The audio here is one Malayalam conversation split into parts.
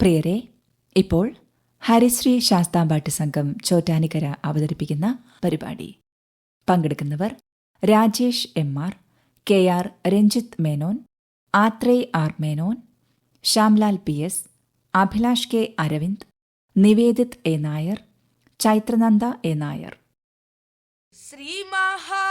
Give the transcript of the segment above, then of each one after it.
പ്രിയരെ ഇപ്പോൾ ഹരിശ്രീ ശാസ്താംപാട്ട് സംഘം ചോറ്റാനിക്കര അവതരിപ്പിക്കുന്ന പരിപാടി. പങ്കെടുക്കുന്നവർ Rajesh M R K R Ranjith Menon Athrey R Menon Shyamlal P S Abhilash K Aravind Nivedith A Nair Chaithranandha A Nair. Shri Maha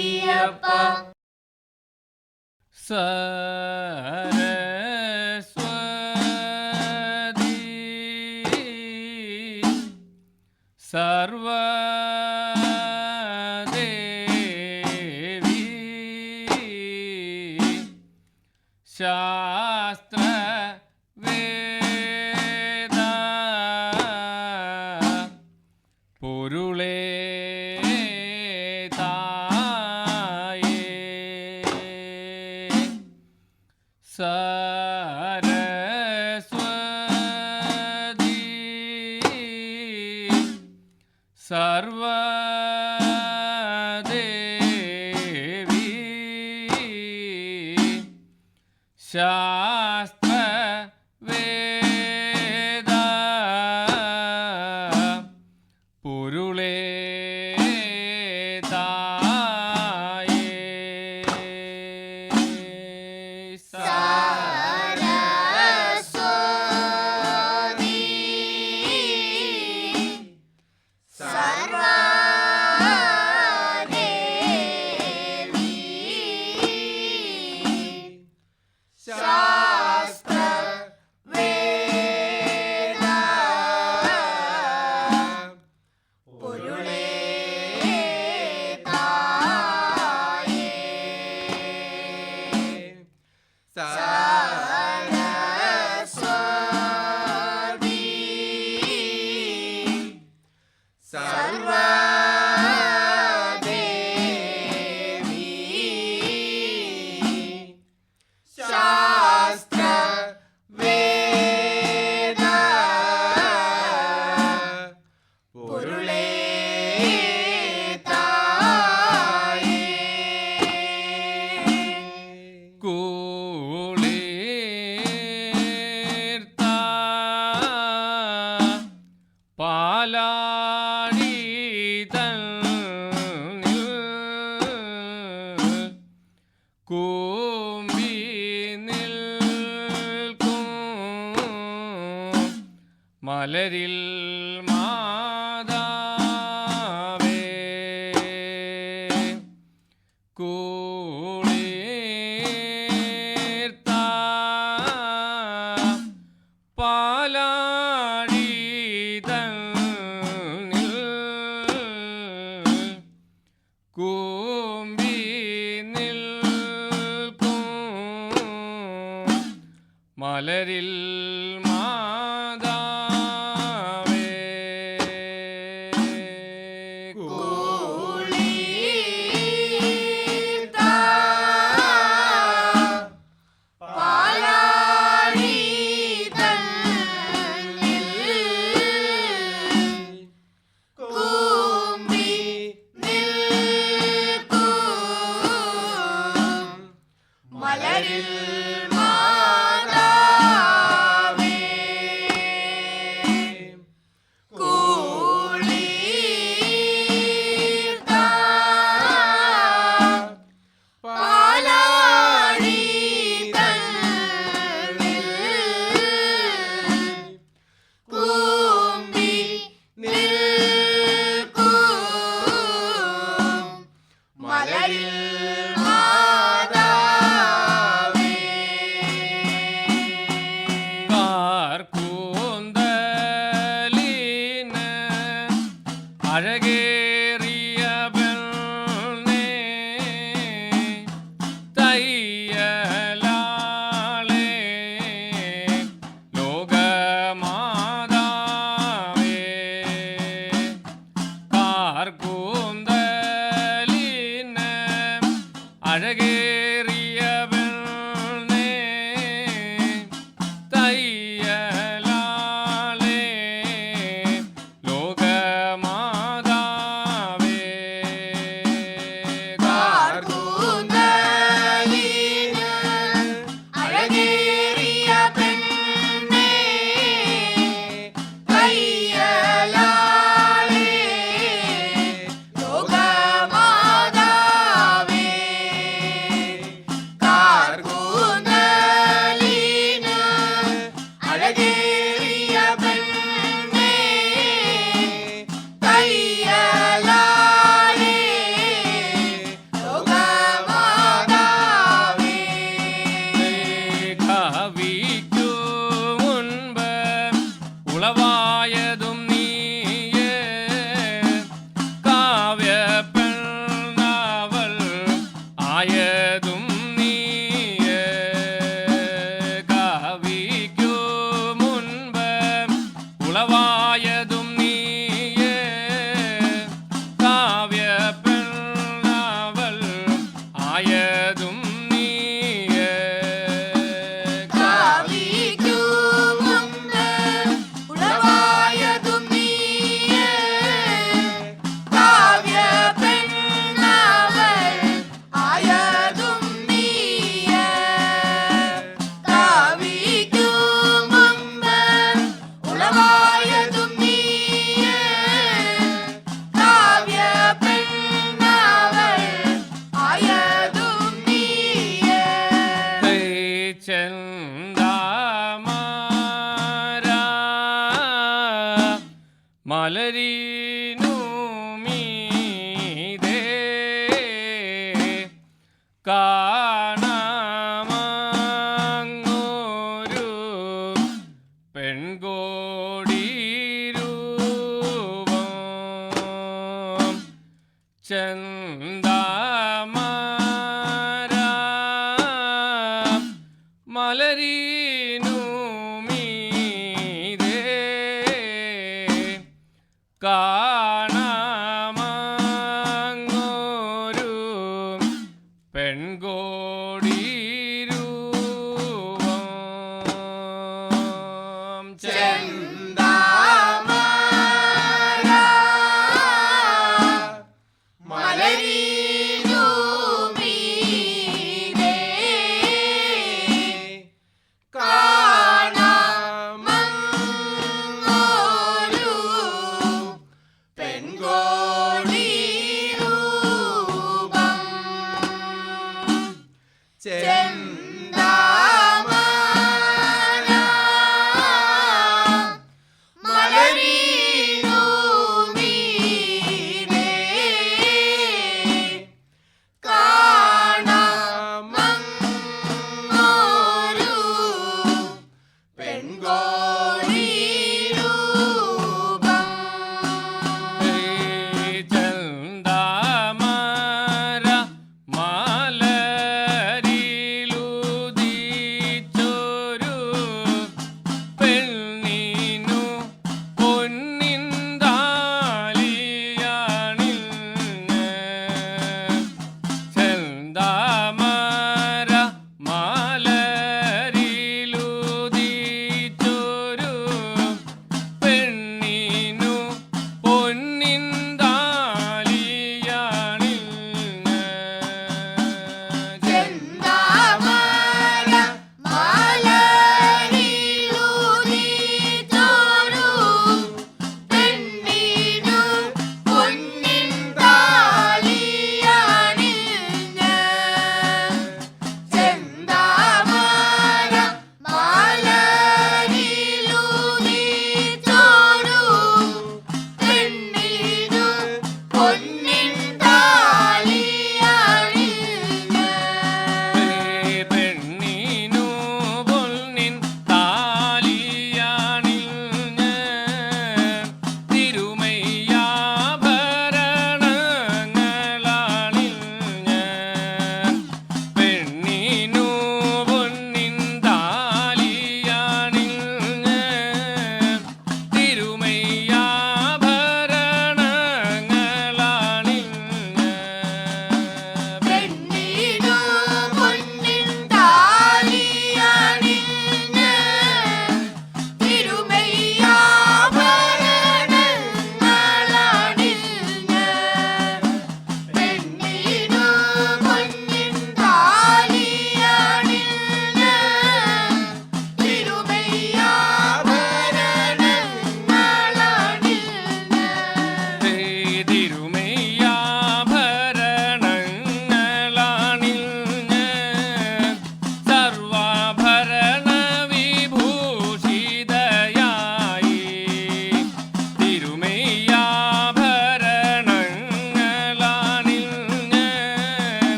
Ayyappa. സർവ കൂമ്പി നിൽക്കും മലരിൽ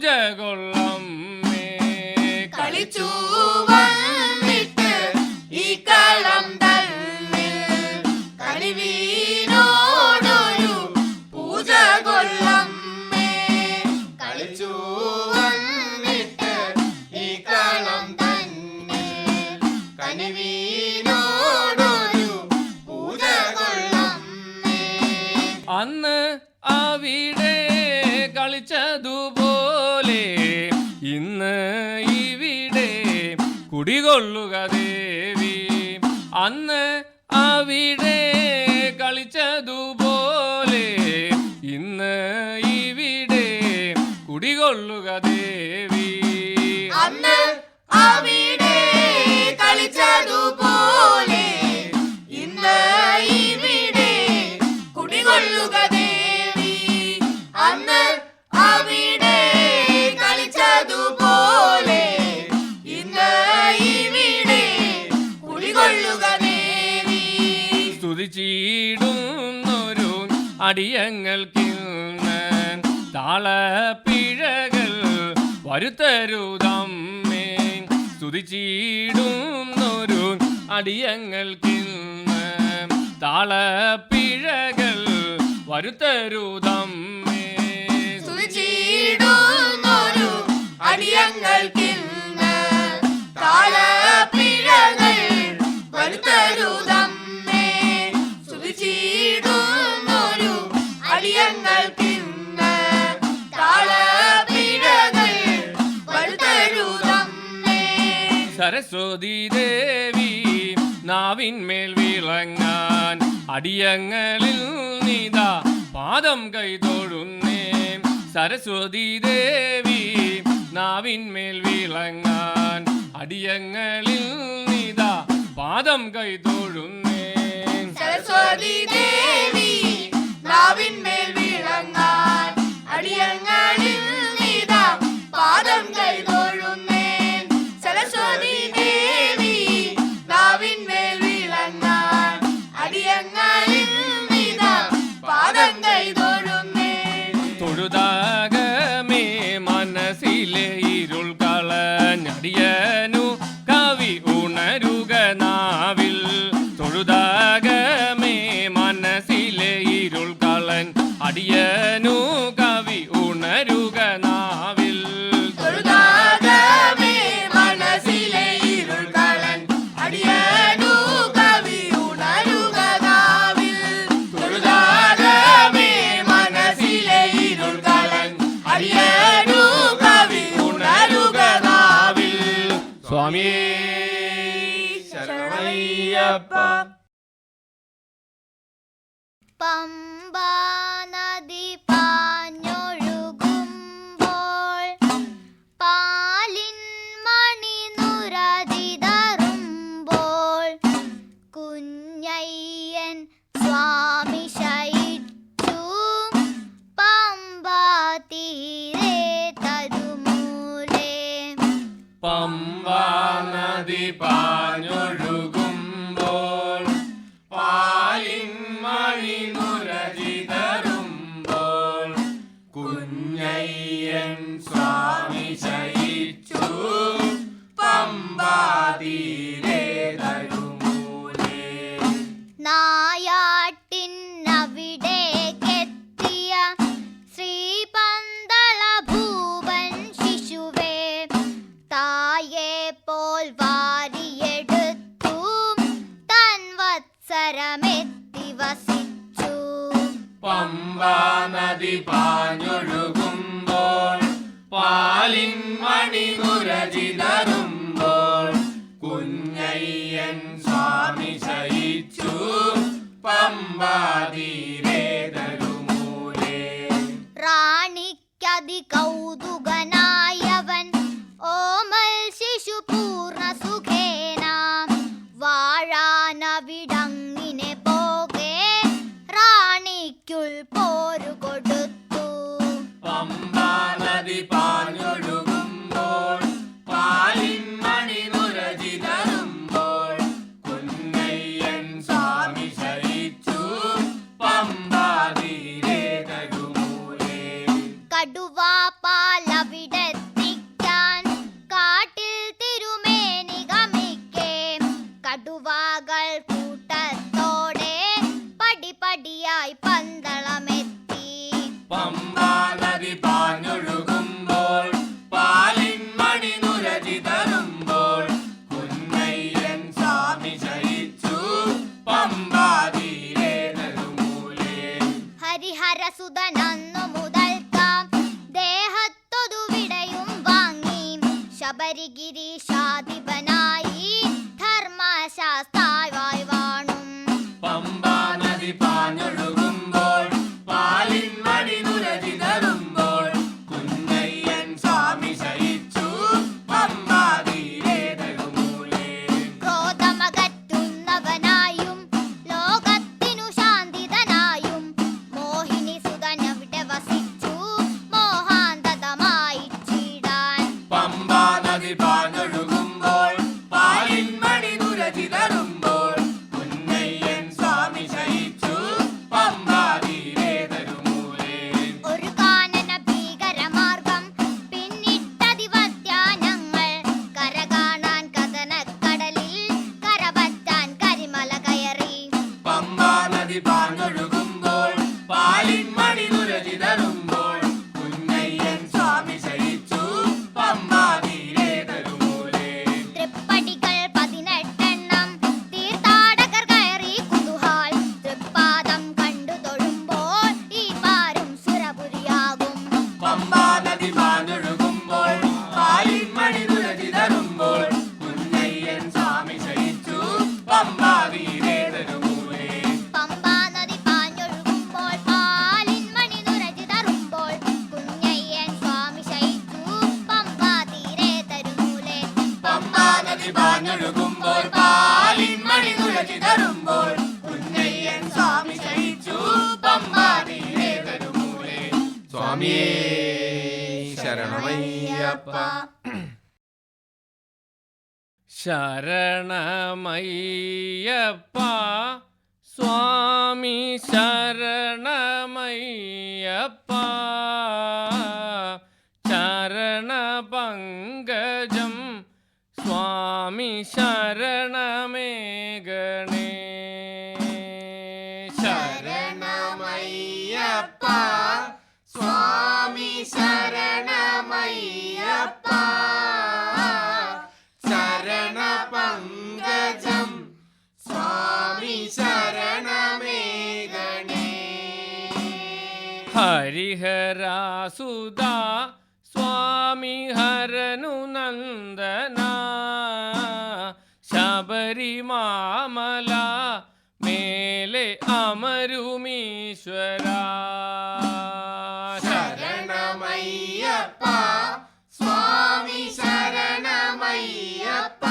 Luce con തരുതമ്മേ സ്തുതി ചീടുന്നൊരു അടിയങ്ങൾക്കിന്ന് താളപ്പിഴകൾ വരുത്തരുതമ്മേ സ്തുതി ചീടുന്നൊരു അടിയങ്ങൾക്ക് സരസ്വതി ദേവി നാവിന്മേൽ വിളങ്ങാൻ അടിയങ്ങളിൽ നീതാ പാദം കൈതൊഴുന്നേ സരസ്വതി ദേവി നാവിന്മേൽ വിളങ്ങാൻ അടിയങ്ങളിൽ നീതാ പാദം കൈതൊഴുന്നേ സരസ്വതി ദേവി നാവിന്മേൽ വിളങ്ങാൻ അടിയങ്ങൾ bum. ഹരിഹരസുതനന്നു മുതൽക്കാം ദേഹത്തൊതു വിടയും വാങ്ങി. ശബരിഗിരീശാധിപനായി ശരണമയ്യപ്പ. ശരണമയ്യപ്പ. സ്വാമി ശരണമയ്യപ്പ. ചരണപങ്കജം സ്വാമി ശരണമേ ഹരിഹരാസുദാ സ്വാമി ഹരനു നന്ദന ശബരിമാമല മേലെ അമരുമീശ്വര. ശരണമയ്യപ്പ സ്വാമി ശരണമയ്യപ്പ.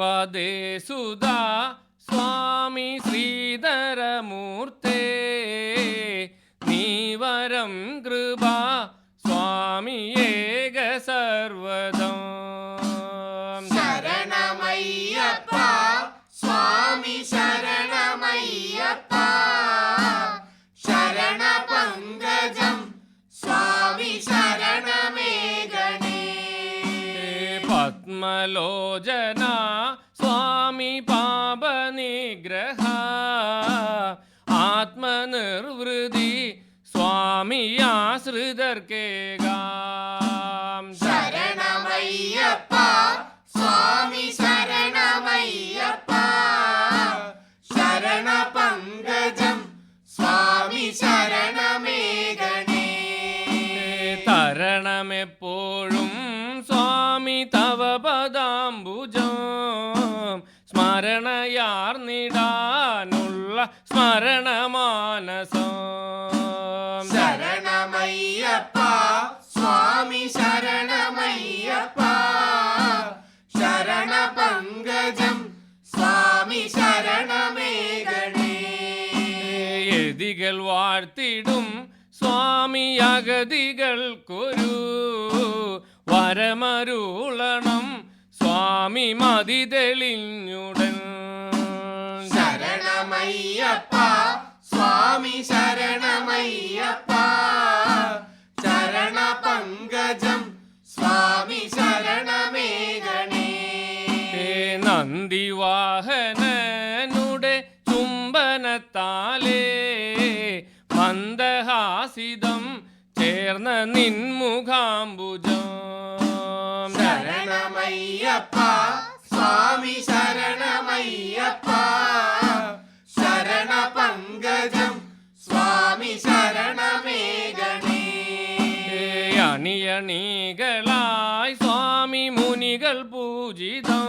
ശ്രീപദേ സുധാ സ്വാമി ശ്രീധരമൂർത്തേ നീവരം കൃപ സ്വാമി ഏക സർവദം ശരണമയ്യപ്പ സ്വാമി ശരണമയ്യപ്പ ശരണപങ്കജം സ്വാമി ശരണമേ ഗണേ പത്മലോചന ആത്മനിർവൃതി സ്വാമി സ്മരണമാനസം ശരണമയ്യപ്പ സ്വാമി ശരണമയ്യപ്പ. ശരണപങ്കജം സ്വാമി ശരണമേ ഗണേ എതികൾ വാഴ്ത്തിടും സ്വാമി അഗതികൾക്കൊരു വരമരുളണം സ്വാമി മതി തെളിഞ്ഞുടൻ സ്വാമി ശരണമയ്യപ്പ. ചരണപങ്കജം സ്വാമി ശരണമേ ഗണേ. നന്ദിവാഹനനുടെ ചുംബനത്താലേ മന്ദഹാസിതം ചേർന്ന നിൻമുഖാംബുജം അണിയണികളായി സ്വാമി മുനികൾ പൂജിതം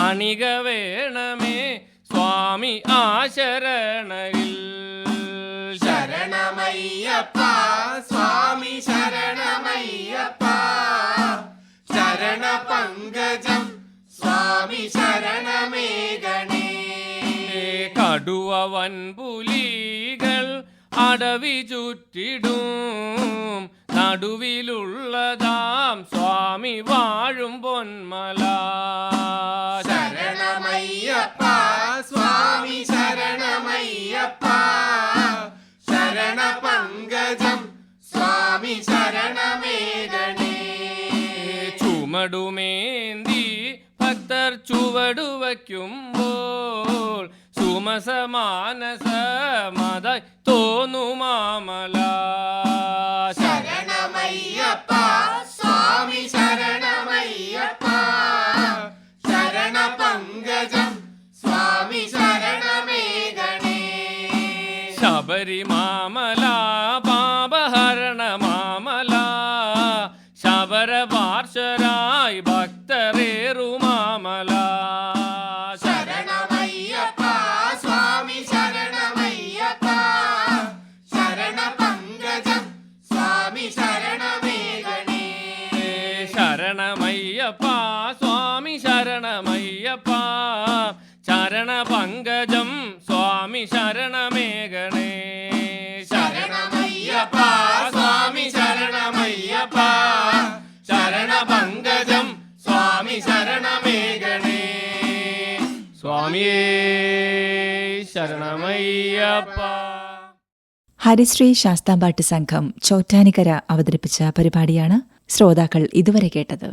അണിക വേണമേ സ്വാമി ആശരണയിൽ ശരണമയ്യപ്പ സ്വാമി ശരണമയ്യപ്പ ശരണ പങ്കജം സ്വാമി ശരണമേകണേ കടുവ വൻപുലികൾ അടവി ചുറ്റിടും നടുവിലുള്ളതാം സ്വാമി വാഴും പൊന്മല. ശരണമയ്യപ്പ സ്വാമി ശരണമയ്യപ്പ. ശരണ പങ്കജം സ്വാമി ശരണമേകണേ ചുമടുമേന്തി ഭക്തർ ചുവടു വയ്ക്കുമ്പോൾ സുമസമാനസമതായി തോന്നുമാമല. സ്വാമി ശരണമയ്യപ്പ. ശരണ പങ്കജം. സ്വാമി ശരണമേ ഗണേ. ശബരിമാമല ഹരിശ്രീ ശാസ്താംപാട്ട് സംഘം ചോറ്റാനിക്കര അവതരിപ്പിച്ച പരിപാടിയാണ് ശ്രോതാക്കൾ ഇതുവരെ കേട്ടത്.